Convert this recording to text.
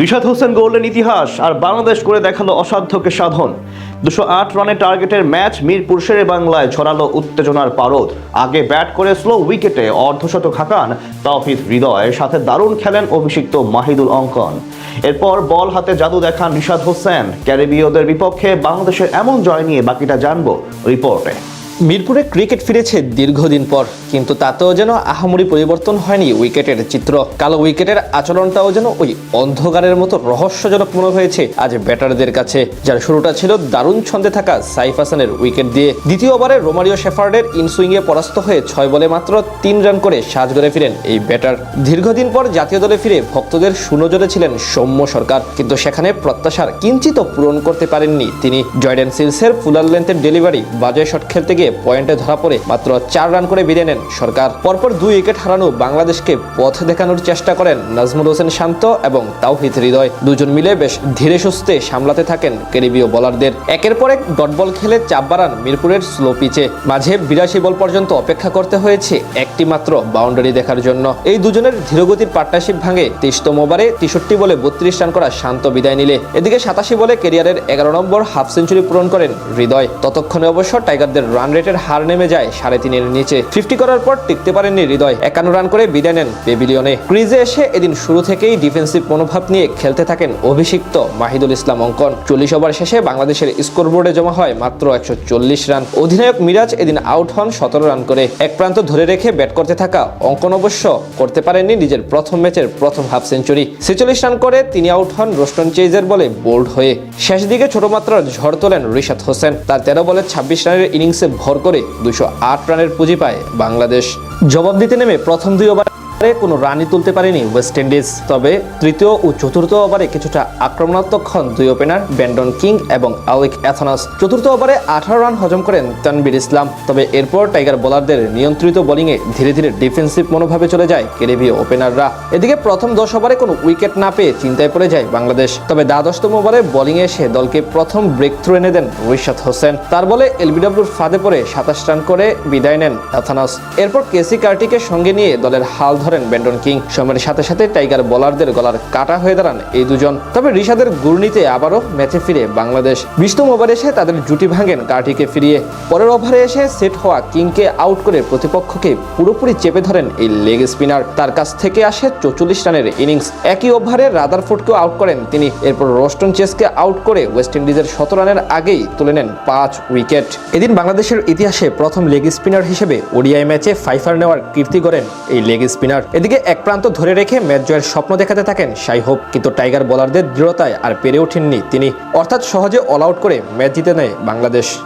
Rishad Hossain golden ইতিহাস আর বাংলাদেশ করে দেখাল অসাধ্যকে সাধন দুশো আট রানের টার্গেটের ম্যাচ মিরপুর শেরে বাংলায় ছড়ালো উত্তেজনার পারদ। আগে ব্যাট করে স্লো উইকেটে অর্ধশতক হাঁকান তাওহিদ হৃদয়, সাথে দারুণ খেলেন অভিষিক্ত মাহিদুল অঙ্কন। এরপর বল হাতে জাদু দেখান রিশাদ হোসেন। ক্যারিবীয়দের বিপক্ষে বাংলাদেশের এমন জয় নিয়ে বাকিটা জানব রিপোর্টে। মিরপুরে ক্রিকেট ফিরেছে দীর্ঘদিন পর, কিন্তু তাতেও যেন আহামরি পরিবর্তন হয়নি উইকেটের চিত্র। কালো উইকেটের আচরণটাও যেন ওই অন্ধকারের মতো রহস্যজনক মনে হয়েছে আজ ব্যাটারদের কাছে। যার শুরুটা ছিল দারুণ ছন্দে থাকা সাইফ হাসানের উইকেট দিয়ে, দ্বিতীয় ওভারে রোমারিও শেফার্ডের ইনসুইংয়ে পরাস্ত হয়ে ছয় বলে মাত্র তিন রান করে সাজগড়ে ফিরেন এই ব্যাটার। দীর্ঘদিন পর জাতীয় দলে ফিরে ভক্তদের সুনজরে ছিলেন সৌম্য সরকার, কিন্তু সেখানে প্রত্যাশার কিঞ্চিত পূরণ করতে পারেননি তিনি। জয়ডেন সিলসের ফুলার লেন্থের ডেলিভারি, বাজে শট খেলতে গিয়ে পয়েন্টে ধরা পড়ে মাত্র চার রান করে বিদায় নেন সরকার। পরপর দুই উইকেট হারানো বাংলাদেশকে পথ দেখানোর চেষ্টা করেন নাজমুল হোসেন শান্ত এবং তাওহিদ হৃদয়। দুজন মিলে বেশ ধীরে সুস্থে সামলাতে থাকেন ক্যারিবীয় বোলারদের। একের পর এক ডট বল খেলে চাপ বাড়ান মিরপুরের স্লো পিচে। মাঝে বিরাশি বল পর্যন্ত অপেক্ষা করতে হয়েছে একটি মাত্র বাউন্ডারি দেখার জন্য। এই দুজনের ধীরগতির পার্টনারশিপ ভাঙে তেইশতম ওভারে তেষট্টি বলে বত্রিশ রান করা শান্ত বিদায় নিলে। এদিকে সাতাশি বলে ক্যারিয়ারের এগারো নম্বর হাফ সেঞ্চুরি পূরণ করেন হৃদয়। ততক্ষণে অবশ্য টাইগারদের রান রেটের হার নেমে যায় সাড়ে তিনের নিচে। ফিফটি করার পর টিকতে পারেননি হৃদয়। একান্ন রান করে বিদায় নেন পেভিলিয়নে। ক্রিজে এসে এদিন শুরু থেকেই ডিফেন্সিভ মনোভাব নিয়ে খেলতে থাকেন অভিষিক্ত মাহিদুল ইসলাম অঙ্কন। চল্লিশ ওভার শেষে বাংলাদেশের স্কোরবোর্ডে জমা হয় মাত্র একশো চল্লিশ রান। অধিনায়ক মিরাজ এদিন আউট হন সতেরো রান করে। এক প্রান্ত ধরে রেখে ব্যাট করতে থাকা অঙ্কন অবশ্য করতে পারেননি নিজের প্রথম ম্যাচের প্রথম হাফ সেঞ্চুরি। ছেচল্লিশ রান করে তিনি আউট হন রোস্টন চেজের বলে বোল্ড হয়ে। শেষ দিকে ছোট মাত্রার ঝড় তোলেন রিশাদ হোসেন। তার তেরো বলে ছাব্বিশ রানের ইনিংসে ভর করে দুশো রানের পুঁজি পায় বাংলাদেশ। জবাব দিতে নেমে প্রথম দুই ওভারে কোনো রানই তুলতে পারেনি ওয়েস্ট ইন্ডিজ তবে তৃতীয় ও চতুর্থ ওভারে কিছুটা আক্রমণাত্মক হন দুই ওপেনার ব্যান্ডন কিং এবং আলিক অ্যাথনাস। চতুর্থ ওভারে আঠারো রান হজম করেন তানবির ইসলাম। তবে এরপর টাইগার বোলারদের নিয়ন্ত্রিত বোলিংয়ে ধীরে ধীরে ডিফেন্সিভ মনোভাবে চলে যায় কেরেবীয় ওপেনাররা। এদিকে প্রথম দশ ওভারে কোনো উইকেট না পেয়ে চিন্তায় পড়ে যায় বাংলাদেশ। তবে দ্বাদশতম ওভারে বোলিংয়ে এসে দলকে প্রথম ব্রেক থ্রু এনে দেন রিশাদ হোসেন। তার বলে এলবিডব্লিউর ফাঁদে পড়ে সাতাশ রান করে বিদায় নেন অ্যাথানাস। এরপর কেসি কার্টিকে সঙ্গে নিয়ে দলের হাল ধরেন ব্যান্ডন কিং। সময়ের সাথে সাথে টাইগার বোলারদের গলার কাটা হয়ে দাঁড়ান এই দুজন। তবে ঋষাদের গুর্নিতে আবারও ম্যাচে ফিরে বাংলাদেশ। বিশতম ওভারে এসে তাদের জুটি ভাঙেন কার্টিকে ফিরিয়ে। পরের ওভারে এসে সেট হওয়া কিংকে আউট করে প্রতিপক্ষকে পুরোপুরি চেপে ধরেন এই লেগ স্পিনার। তার কাছ থেকে আসে চৌচল্লিশ রানের ইনিংস। একই ওভারে রাদারফোর্ডকেও আউট করেন তিনি। এরপর রোস্টন চেসকে আউট করে ওয়েস্ট ইন্ডিজের শত রানের আগেই তুলে নেন পাঁচ উইকেট। এদিন বাংলাদেশের ইতিহাসে প্রথম লেগ স্পিনার হিসেবে ওডিআই ম্যাচে ফাইফার নেওয়ার কীর্তি করেন এই লেগ স্পিনার। এদিকে এক প্রান্ত ধরে রেখে ম্যাচ জয়ের স্বপ্ন দেখাতে থাকেন সাই হোপ কিন্তু টাইগার বোলারদের দৃঢ়তায় আর পেরে ওঠেননি তিনি। অর্থাৎ সহজে অল আউট করে ম্যাচ জিতে নেয় বাংলাদেশ।